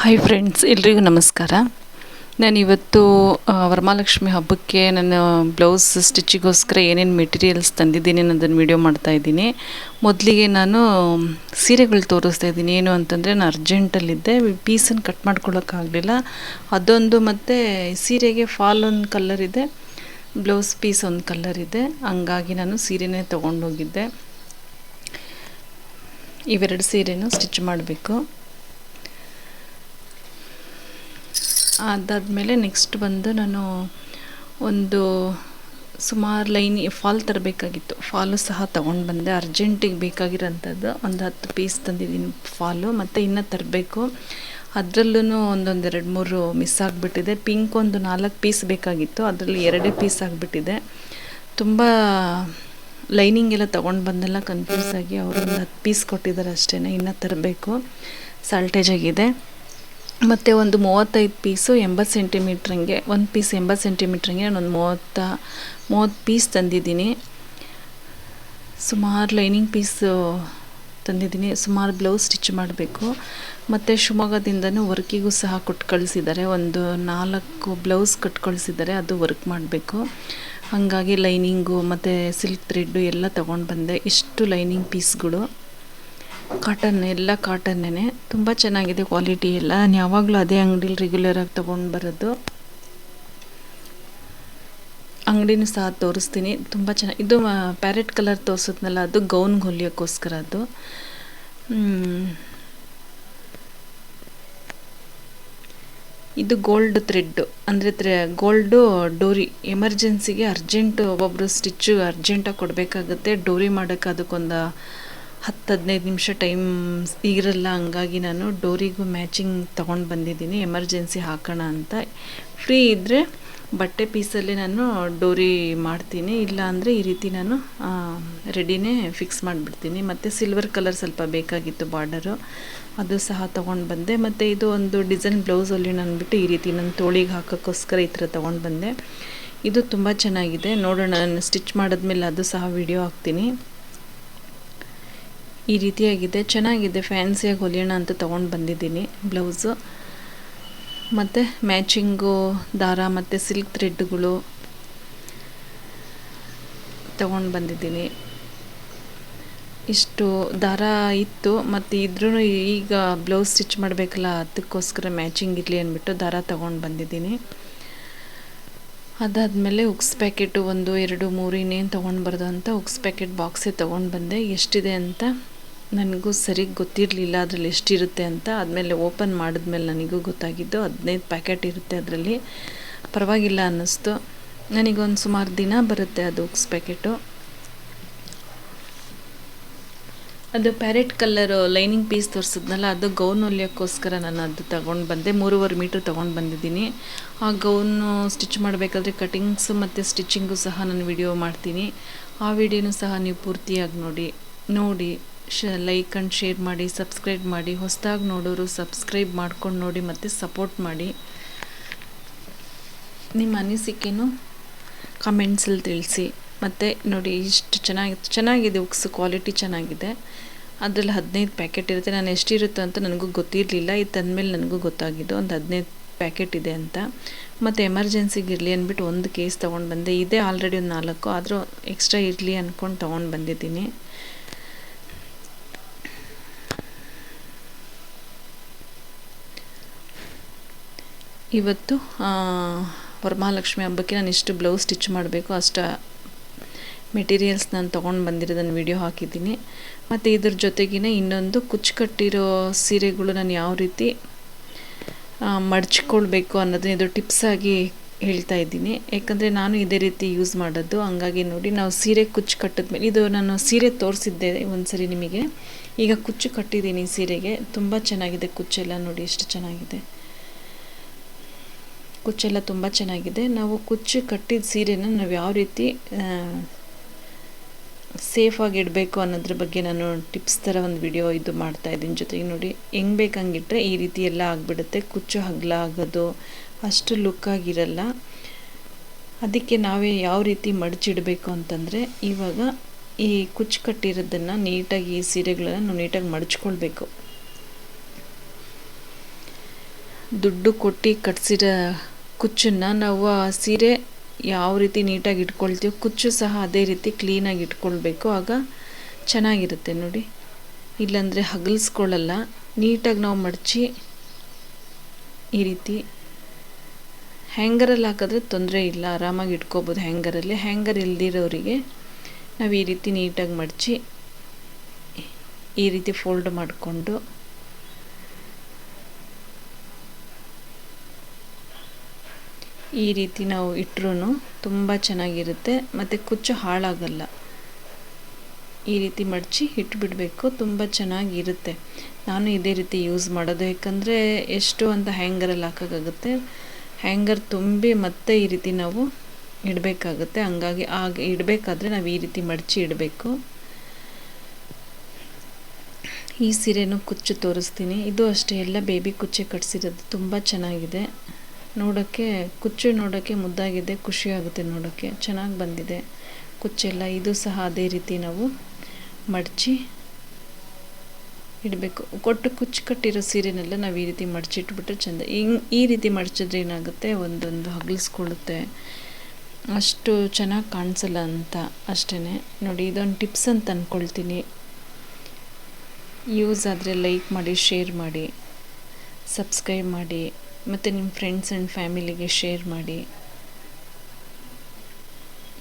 Hi friends ಎಲ್ರಿಗೂ ನಮಸ್ಕಾರ. ನಾನು ಇವತ್ತು ವರಮಹಾಲಕ್ಷ್ಮಿ ಹಬ್ಬಕ್ಕೆ ನನ್ನ ಬ್ಲೌಸ್ ಸ್ಟಿಚ್ಚಿಗೋಸ್ಕರ ಏನೇನು ಮೆಟೀರಿಯಲ್ಸ್ ತಂದಿದ್ದೀನಿ ಅನ್ನೋದನ್ನು ವಿಡಿಯೋ ಮಾಡ್ತಾ ಇದ್ದೀನಿ. ಮೊದಲಿಗೆ ನಾನು ಸೀರೆಗಳು ತೋರಿಸ್ತಾ ಇದ್ದೀನಿ. ಏನು ಅಂತಂದರೆ, ನಾನು ಅರ್ಜೆಂಟಲ್ಲಿದ್ದೆ ಪೀಸನ್ನು ಕಟ್ ಮಾಡ್ಕೊಳ್ಳೋಕ್ಕಾಗಲಿಲ್ಲ ಅದೊಂದು ಮತ್ತು ಸೀರೆಗೆ ಫಾಲ್ ಒಂದು ಕಲರ್ ಇದೆ ಬ್ಲೌಸ್ ಪೀಸ್ ಒಂದು ಕಲರ್ ಇದೆ. ಹಂಗಾಗಿ ನಾನು ಸೀರೆನೇ ತೊಗೊಂಡೋಗಿದ್ದೆ ಇವೆರಡು ಸೀರೆನೂ ಸ್ಟಿಚ್ ಮಾಡಬೇಕು. ಅದಾದಮೇಲೆ ನೆಕ್ಸ್ಟ್ ಬಂದು ನಾನು ಒಂದು ಸುಮಾರು ಲೈನ್ ಫಾಲ್ ತರಬೇಕಾಗಿತ್ತು. ಫಾಲು ಸಹ ತೊಗೊಂಡು ಬಂದೆ. ಅರ್ಜೆಂಟಿಗೆ ಬೇಕಾಗಿರೋಂಥದ್ದು ಒಂದು ಹತ್ತು ಪೀಸ್ ತಂದಿದ್ದೀನಿ ಫಾಲು ಮತ್ತು ಇನ್ನೂ ತರಬೇಕು. ಅದರಲ್ಲೂ ಒಂದೊಂದು ಎರಡು ಮೂರು ಮಿಸ್ ಆಗಿಬಿಟ್ಟಿದೆ. ಪಿಂಕ್ ಒಂದು ನಾಲ್ಕು ಪೀಸ್ ಬೇಕಾಗಿತ್ತು. ಅದರಲ್ಲಿ ಎರಡೇ ಪೀಸ್ ಆಗಿಬಿಟ್ಟಿದೆ. ತುಂಬ ಲೈನಿಂಗ್ ಎಲ್ಲ ತೊಗೊಂಡು ಬಂದೆಲ್ಲ ಕನ್ಫ್ಯೂಸ್ ಆಗಿ ಅವರು ಒಂದು ಹತ್ತು ಪೀಸ್ ಕೊಟ್ಟಿದ್ದಾರೆ ಅಷ್ಟೇ ಇನ್ನೂ ತರಬೇಕು. ಸಾಲ್ಟೇಜ್ ಆಗಿದೆ. ಮತ್ತು ಒಂದು ಮೂವತ್ತೈದು ಪೀಸು ಎಂಬತ್ತು ಸೆಂಟಿಮೀಟ್ರಂಗೆ, ಒಂದು ಪೀಸ್ ಎಂಬತ್ತು ಸೆಂಟಿಮೀಟ್ರಂಗೆ ನಾನೊಂದು ಮೂವತ್ತ, ಮೂವತ್ತು ಪೀಸ್ ತಂದಿದ್ದೀನಿ. ಸುಮಾರು ಲೈನಿಂಗ್ ಪೀಸು ತಂದಿದ್ದೀನಿ. ಸುಮಾರು ಬ್ಲೌಸ್ ಸ್ಟಿಚ್ ಮಾಡಬೇಕು. ಮತ್ತು ಶಿವಮೊಗ್ಗದಿಂದನೂ ವರ್ಕಿಗೂ ಸಹ ಕೊಟ್ಟು ಕಳಿಸಿದ್ದಾರೆ ಒಂದು ನಾಲ್ಕು ಬ್ಲೌಸ್ ಕಟ್ ಕಳಿಸಿದ್ದಾರೆ ಅದು ವರ್ಕ್ ಮಾಡಬೇಕು. ಹಾಗಾಗಿ ಲೈನಿಂಗು ಮತ್ತು ಸಿಲ್ಕ್ ಥ್ರೆಡ್ಡು ಎಲ್ಲ ತೊಗೊಂಡು ಬಂದೆ ಇಷ್ಟು ಲೈನಿಂಗ್ ಪೀಸ್ಗಳು. ಕಾಟನ್, ಎಲ್ಲ ಕಾಟನ್ನೇ ತುಂಬ ಚೆನ್ನಾಗಿದೆ ಕ್ವಾಲಿಟಿ ಎಲ್ಲ. ನಾನು ಯಾವಾಗಲೂ ಅದೇ ಅಂಗಡೀಲಿ ರೆಗ್ಯುಲರಾಗಿ ತೊಗೊಂಡು ಬರೋದು. ಅಂಗಡಿನೂ ಸಹ ತೋರಿಸ್ತೀನಿ. ತುಂಬ ಚೆನ್ನಾಗಿ ಇದು ಪ್ಯಾರೆಟ್ ಕಲರ್ ತೋರಿಸಿದ್ನಲ್ಲ, ಅದು ಗೌನ್ ಹೊಲಿಯೋಕ್ಕೋಸ್ಕರ ಅದು. ಇದು ಗೋಲ್ಡ್ ಥ್ರೆಡ್ಡು ಅಂದರೆ ಥ್ರೆ ಗೋಲ್ಡು ಡೋರಿ. ಎಮರ್ಜೆನ್ಸಿಗೆ ಅರ್ಜೆಂಟು ಒಬ್ಬೊಬ್ಬರು ಸ್ಟಿಚ್ಚು ಅರ್ಜೆಂಟಾಗಿ ಕೊಡಬೇಕಾಗುತ್ತೆ. ಡೋರಿ ಮಾಡೋಕ್ಕೆ ಅದಕ್ಕೊಂದು ಹತ್ತು ಹದಿನೈದು ನಿಮಿಷ ಟೈಮ್ ಇರಲ್ಲ, ಹಂಗಾಗಿ ನಾನು ಡೋರಿಗೂ ಮ್ಯಾಚಿಂಗ್ ತೊಗೊಂಡು ಬಂದಿದ್ದೀನಿ. ಎಮರ್ಜೆನ್ಸಿ ಹಾಕೋಣ ಅಂತ. ಫ್ರೀ ಇದ್ದರೆ ಬಟ್ಟೆ ಪೀಸಲ್ಲಿ ನಾನು ಡೋರಿ ಮಾಡ್ತೀನಿ. ಇಲ್ಲ ಅಂದರೆ ಈ ರೀತಿ ನಾನು ರೆಡಿನೇ ಫಿಕ್ಸ್ ಮಾಡಿಬಿಡ್ತೀನಿ. ಮತ್ತು ಸಿಲ್ವರ್ ಕಲರ್ ಸ್ವಲ್ಪ ಬೇಕಾಗಿತ್ತು ಬಾರ್ಡರು. ಅದು ಸಹ ತೊಗೊಂಡು ಬಂದೆ. ಮತ್ತು ಇದು ಒಂದು ಡಿಸೈನ್ ಬ್ಲೌಸಲ್ಲಿ ನಾನು ಬಿಟ್ಟು ಈ ರೀತಿ ನನ್ನ ತೋಳಿಗೆ ಹಾಕೋಕ್ಕೋಸ್ಕರ ಈ ಥರ ತೊಗೊಂಡು ಬಂದೆ. ಇದು ತುಂಬ ಚೆನ್ನಾಗಿದೆ. ನೋಡೋಣ, ನಾನು ಸ್ಟಿಚ್ ಮಾಡಿದ್ಮೇಲೆ ಅದು ಸಹ ವಿಡಿಯೋ ಹಾಕ್ತೀನಿ. ಈ ರೀತಿಯಾಗಿದೆ. ಚೆನ್ನಾಗಿದೆ. ಫ್ಯಾನ್ಸಿಯಾಗಿ ಹೊಲಿಯೋಣ ಅಂತ ತೊಗೊಂಡು ಬಂದಿದ್ದೀನಿ. ಬ್ಲೌಸು. ಮತ್ತು ಮ್ಯಾಚಿಂಗು, ದಾರ ಮತ್ತು ಸಿಲ್ಕ್ ಥ್ರೆಡ್ಗಳು ತೊಗೊಂಡು ಬಂದಿದ್ದೀನಿ. ಇಷ್ಟು ದಾರ ಇತ್ತು. ಮತ್ತು ಇದ್ರೂ ಈಗ ಬ್ಲೌಸ್ ಸ್ಟಿಚ್ ಮಾಡಬೇಕಲ್ಲ, ಅದಕ್ಕೋಸ್ಕರ ಮ್ಯಾಚಿಂಗ್ ಇರಲಿ ಅಂದ್ಬಿಟ್ಟು ದಾರ ತೊಗೊಂಡು ಬಂದಿದ್ದೀನಿ. ಅದಾದಮೇಲೆ ಉಕ್ಸ್ ಪ್ಯಾಕೆಟು ಒಂದು, ಎರಡು, ಮೂರು ಇನ್ನೇನು ತೊಗೊಂಡು ಅಂತ ಉಕ್ಸ್ ಪ್ಯಾಕೆಟ್ ಬಾಕ್ಸೇ ತೊಗೊಂಡು ಬಂದೆ. ಎಷ್ಟಿದೆ ಅಂತ ನನಗೂ ಸರಿಗೆ ಗೊತ್ತಿರಲಿಲ್ಲ ಅದರಲ್ಲಿ ಎಷ್ಟಿರುತ್ತೆ ಅಂತ. ಆದಮೇಲೆ ಓಪನ್ ಮಾಡಿದ್ಮೇಲೆ ನನಗೂ ಗೊತ್ತಾಗಿದ್ದು ಹದಿನೈದು ಪ್ಯಾಕೆಟ್ ಇರುತ್ತೆ ಅದರಲ್ಲಿ. ಪರವಾಗಿಲ್ಲ ಅನ್ನಿಸ್ತು. ನನಗೊಂದು ಸುಮಾರು ದಿನ ಬರುತ್ತೆ ಅದು ಉಕ್ಸ್ ಪ್ಯಾಕೆಟು. ಅದು ಪ್ಯಾರೆಟ್ ಕಲ್ಲರು ಲೈನಿಂಗ್ ಪೀಸ್ ತೋರಿಸಿದ್ನಲ್ಲ, ಅದು ಗೌನ್ ಹೊಲಿಯೋಕ್ಕೋಸ್ಕರ ನಾನು ಅದು ತಗೊಂಡು ಬಂದೆ. ಮೂರುವರೆ ಮೀಟ್ರ್ ತೊಗೊಂಡು ಬಂದಿದ್ದೀನಿ. ಆ ಗೌನು ಸ್ಟಿಚ್ ಮಾಡಬೇಕಾದ್ರೆ ಕಟಿಂಗ್ಸು ಮತ್ತು ಸ್ಟಿಚಿಂಗು ಸಹ ನಾನು ವಿಡಿಯೋ ಮಾಡ್ತೀನಿ. ಆ ವಿಡಿಯೋನು ಸಹ ನೀವು ಪೂರ್ತಿಯಾಗಿ ನೋಡಿ ನೋಡಿ. ಶ, ಲೈಕ್ ಆ್ಯಂಡ್ ಶೇರ್ ಮಾಡಿ, ಸಬ್ಸ್ಕ್ರೈಬ್ ಮಾಡಿ, ಹೊಸದಾಗಿ ನೋಡೋರು ಸಬ್ಸ್ಕ್ರೈಬ್ ಮಾಡ್ಕೊಂಡು ನೋಡಿ ಮತ್ತು ಸಪೋರ್ಟ್ ಮಾಡಿ. ನಿಮ್ಮ ಅನಿಸಿಕೆನೂ ಕಮೆಂಟ್ಸಲ್ಲಿ ತಿಳಿಸಿ. ಮತ್ತು ನೋಡಿ, ಇಷ್ಟು ಚೆನ್ನಾಗಿ, ಚೆನ್ನಾಗಿದೆ ಉಕ್ಸ್, ಕ್ವಾಲಿಟಿ ಚೆನ್ನಾಗಿದೆ. ಅದರಲ್ಲಿ ಹದಿನೈದು ಪ್ಯಾಕೆಟ್ ಇರುತ್ತೆ. ನಾನು ಎಷ್ಟಿರುತ್ತೆ ಅಂತ ನನಗೂ ಗೊತ್ತಿರಲಿಲ್ಲ. ಇದು ತಂದಮೇಲೆ ನನಗೂ ಗೊತ್ತಾಗಿದ್ದು. ಒಂದು ಹದಿನೈದು ಪ್ಯಾಕೆಟ್ ಇದೆ ಅಂತ. ಮತ್ತು ಎಮರ್ಜೆನ್ಸಿಗೆ ಇರಲಿ ಅಂದ್ಬಿಟ್ಟು ಒಂದು ಕೇಸ್ ತೊಗೊಂಡು ಬಂದೆ. ಇದೇ ಆಲ್ರೆಡಿ ಒಂದು ನಾಲ್ಕು. ಆದರೂ ಎಕ್ಸ್ಟ್ರಾ ಇರಲಿ ಅಂದ್ಕೊಂಡು ತೊಗೊಂಡು ಬಂದಿದ್ದೀನಿ. ಇವತ್ತು ವರಮಹಾಲಕ್ಷ್ಮಿ ಹಬ್ಬಕ್ಕೆ ನಾನು ಇಷ್ಟು ಬ್ಲೌಸ್ ಸ್ಟಿಚ್ ಮಾಡಬೇಕು, ಅಷ್ಟು ಮೆಟೀರಿಯಲ್ಸ್ ನಾನು ತೊಗೊಂಡು ಬಂದಿರೋದನ್ನು ವಿಡಿಯೋ ಹಾಕಿದ್ದೀನಿ. ಮತ್ತು ಇದ್ರ ಜೊತೆಗಿನ ಇನ್ನೊಂದು ಕುಚ್ಚು ಕಟ್ಟಿರೋ ಸೀರೆಗಳು ನಾನು ಯಾವ ರೀತಿ ಮಡ್ಚ್ಕೊಳ್ಬೇಕು ಅನ್ನೋದನ್ನ ಇದು ಟಿಪ್ಸಾಗಿ ಹೇಳ್ತಾ ಇದ್ದೀನಿ. ಯಾಕಂದರೆ ನಾನು ಇದೇ ರೀತಿ ಯೂಸ್ ಮಾಡೋದು. ಹಂಗಾಗಿ ನೋಡಿ, ನಾವು ಸೀರೆ ಕುಚ್ಚು ಕಟ್ಟಿದ್ಮೇಲೆ ಇದು ನಾನು ಸೀರೆ ತೋರಿಸಿದ್ದೆ ಒಂದು ಸರಿ ನಿಮಗೆ. ಈಗ ಕುಚ್ಚು ಕಟ್ಟಿದ್ದೀನಿ ಸೀರೆಗೆ. ತುಂಬ ಚೆನ್ನಾಗಿದೆ ಕುಚ್ಚೆಲ್ಲ ನೋಡಿ, ಎಷ್ಟು ಚೆನ್ನಾಗಿದೆ. ಕುಚ್ಚೆಲ್ಲ ತುಂಬ ಚೆನ್ನಾಗಿದೆ. ನಾವು ಕುಚ್ಚು ಕಟ್ಟಿದ ಸೀರೆನ ನಾವು ಯಾವ ರೀತಿ ಸೇಫಾಗಿ ಇಡಬೇಕು ಅನ್ನೋದ್ರ ಬಗ್ಗೆ ನಾನು ಟಿಪ್ಸ್ ಥರ ಒಂದು ವಿಡಿಯೋ ಇದು ಮಾಡ್ತಾ ಇದ್ದೀನಿ ಜೊತೆಗೆ ನೋಡಿ. ಹೆಂಗೆ ಬೇಕಂಗಿಟ್ರೆ ಈ ರೀತಿ ಎಲ್ಲ ಆಗಿಬಿಡುತ್ತೆ. ಕುಚ್ಚು ಹಗ್ಲ ಆಗೋದು, ಅಷ್ಟು ಲುಕ್ಕಾಗಿರಲ್ಲ ಅದಕ್ಕೆ ನಾವೇ ಯಾವ ರೀತಿ ಮಡಚಿಡಬೇಕು ಅಂತಂದರೆ, ಇವಾಗ ಈ ಕುಚ್ಚು ಕಟ್ಟಿರೋದನ್ನು ನೀಟಾಗಿ ಈ ಸೀರೆಗಳನ್ನು ನೀಟಾಗಿ ಮಡಚ್ಕೊಳ್ಬೇಕು. ದುಡ್ಡು ಕೊಟ್ಟು ಕಟ್ಸಿರೋ ಕುಚ್ಚನ್ನು ನಾವು ಆ ಸೀರೆ ಯಾವ ರೀತಿ ನೀಟಾಗಿ ಇಟ್ಕೊಳ್ತೀವೋ ಕುಚ್ಚು ಸಹ ಅದೇ ರೀತಿ ಕ್ಲೀನಾಗಿ ಇಟ್ಕೊಳ್ಬೇಕು. ಆಗ ಚೆನ್ನಾಗಿರುತ್ತೆ ನೋಡಿ. ಇಲ್ಲಾಂದರೆ ಹಗಲ್ಸ್ಕೊಳ್ಳಲ್ಲ. ನೀಟಾಗಿ ನಾವು ಮಡಚಿ ಈ ರೀತಿ ಹ್ಯಾಂಗರಲ್ಲಿ ಹಾಕಿದ್ರೆ ತೊಂದರೆ ಇಲ್ಲ. ಆರಾಮಾಗಿ ಇಟ್ಕೋಬೋದು ಹ್ಯಾಂಗರಲ್ಲಿ. ಹ್ಯಾಂಗರ್ ಇಲ್ದಿರೋರಿಗೆ ನಾವು ಈ ರೀತಿ ನೀಟಾಗಿ ಮಡಚಿ ಈ ರೀತಿ ಫೋಲ್ಡ್ ಮಾಡಿಕೊಂಡು ಈ ರೀತಿ ನಾವು ಇಟ್ಟರೂ ತುಂಬ ಚೆನ್ನಾಗಿರುತ್ತೆ. ಮತ್ತು ಕುಚ್ಚು ಹಾಳಾಗಲ್ಲ. ಈ ರೀತಿ ಮಡಚಿ ಇಟ್ಬಿಡಬೇಕು. ತುಂಬ ಚೆನ್ನಾಗಿರುತ್ತೆ. ನಾನು ಇದೇ ರೀತಿ ಯೂಸ್ ಮಾಡೋದು. ಯಾಕಂದರೆ ಎಷ್ಟು ಅಂತ ಹ್ಯಾಂಗರಲ್ಲಿ ಹಾಕೋಕ್ಕಾಗುತ್ತೆ. ಹ್ಯಾಂಗರ್ ತುಂಬಿ ಮತ್ತೆ ಈ ರೀತಿ ನಾವು ಇಡಬೇಕಾಗುತ್ತೆ. ಹಂಗಾಗಿ ಆಗ ಇಡಬೇಕಾದ್ರೆ ನಾವು ಈ ರೀತಿ ಮಡಚಿ ಇಡಬೇಕು. ಈ ಸೀರೆನೂ ಕುಚ್ಚು ತೋರಿಸ್ತೀನಿ. ಇದು ಅಷ್ಟೇ. ಎಲ್ಲ ಬೇಬಿ ಕುಚ್ಚೆ ಕಟ್ಸಿರೋದು. ತುಂಬ ಚೆನ್ನಾಗಿದೆ. ನೋಡೋಕ್ಕೆ, ಕುಚ್ಚು ನೋಡೋಕ್ಕೆ ಮುದ್ದಾಗಿದೆ, ಖುಷಿಯಾಗುತ್ತೆ ನೋಡೋಕ್ಕೆ. ಚೆನ್ನಾಗಿ ಬಂದಿದೆ. ಕುಚ್ಚೆಲ್ಲ, ಇದು ಸಹ ಅದೇ ರೀತಿ ನಾವು ಮಡಚಿ ಇಡಬೇಕು. ಕೊಟ್ಟು ಕುಚ್ಚು ಕಟ್ಟಿರೋ ಸೀರೆನೆಲ್ಲ ನಾವು ಈ ರೀತಿ ಮಡಚಿಟ್ಬಿಟ್ರೆ ಚೆಂದ. ಹಿಂಗೆ ಈ ರೀತಿ ಮಡಚಿದ್ರೆ ಏನಾಗುತ್ತೆ? ಒಂದೊಂದು ಹಗಲಿಸ್ಕೊಳ್ಳುತ್ತೆ. ಅಷ್ಟು ಚೆನ್ನಾಗಿ ಕಾಣಿಸಲ್ಲ ಅಂತ ಅಷ್ಟೇ ನೋಡಿ, ಇದೊಂದು ಟಿಪ್ಸ್ ಅಂತ ಅಂದ್ಕೊಳ್ತೀನಿ ಯೂಸ್ ಆದರೆ ಲೈಕ್ ಮಾಡಿ, ಶೇರ್ ಮಾಡಿ, ಸಬ್ಸ್ಕ್ರೈಬ್ ಮಾಡಿ. ಮತ್ತು ನಿಮ್ಮ ಫ್ರೆಂಡ್ಸ್ ಆ್ಯಂಡ್ ಫ್ಯಾಮಿಲಿಗೆ ಶೇರ್ ಮಾಡಿ.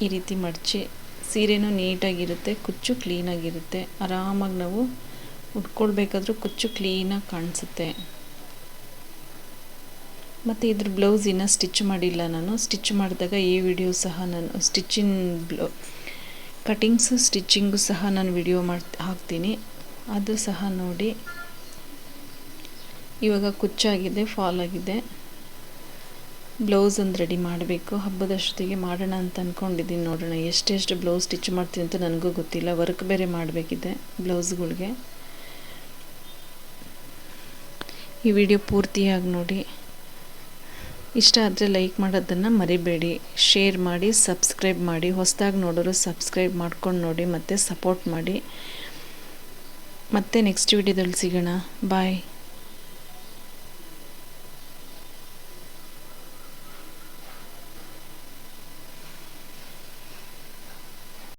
ಈ ರೀತಿ ಮಡಚಿ, ಸೀರೆನೂ ನೀಟಾಗಿರುತ್ತೆ, ಕುಚ್ಚು ಕ್ಲೀನಾಗಿರುತ್ತೆ ಆರಾಮಾಗಿ ನಾವು ಉಟ್ಕೊಳ್ಬೇಕಾದ್ರೂ ಕುಚ್ಚು ಕ್ಲೀನಾಗಿ ಕಾಣಿಸುತ್ತೆ. ಮತ್ತು ಇದ್ರ ಬ್ಲೌಸ್ ಇನ್ನೂ ಸ್ಟಿಚ್ ಮಾಡಿಲ್ಲ ನಾನು. ಸ್ಟಿಚ್ ಮಾಡಿದಾಗ ಈ ವಿಡಿಯೋ ಸಹ ನಾನು ಸ್ಟಿಚಿಂಗ್ ಬ್ಲೌ ಕಟಿಂಗ್ಸು ಸ್ಟಿಚ್ಚಿಂಗು ಸಹ ನಾನು ವಿಡಿಯೋ ಮಾಡಿ ಹಾಕ್ತೀನಿ. ಅದು ಸಹ ನೋಡಿ. ಇವಾಗ ಕುಚ್ಚಾಗಿದೆ ಫಾಲ್ ಆಗಿದೆ ಬ್ಲೌಸ್ ಒಂದು ರೆಡಿ ಮಾಡಬೇಕು. ಹಬ್ಬದಷ್ಟೊತ್ತಿಗೆ ಮಾಡೋಣ ಅಂತ ಅಂದ್ಕೊಂಡಿದ್ದೀನಿ ನೋಡೋಣ. ಎಷ್ಟೆಷ್ಟು ಬ್ಲೌಸ್ ಸ್ಟಿಚ್ ಮಾಡ್ತೀನಿ ಅಂತ ನನಗೂ ಗೊತ್ತಿಲ್ಲ. ವರ್ಕ್ ಬೇರೆ ಮಾಡಬೇಕಿದೆ ಬ್ಲೌಸ್ಗಳಿಗೆ. ಈ ವಿಡಿಯೋ ಪೂರ್ತಿಯಾಗಿ ನೋಡಿ. ಇಷ್ಟ ಆದರೆ ಲೈಕ್ ಮಾಡೋದನ್ನು ಮರಿಬೇಡಿ. ಶೇರ್ ಮಾಡಿ, ಸಬ್ಸ್ಕ್ರೈಬ್ ಮಾಡಿ. ಹೊಸದಾಗಿ ನೋಡೋರು ಸಬ್ಸ್ಕ್ರೈಬ್ ಮಾಡ್ಕೊಂಡು ನೋಡಿ ಮತ್ತು ಸಪೋರ್ಟ್ ಮಾಡಿ. ಮತ್ತೆ ನೆಕ್ಸ್ಟ್ ವಿಡಿಯೋದಲ್ಲಿ ಸಿಗೋಣ. ಬಾಯ್.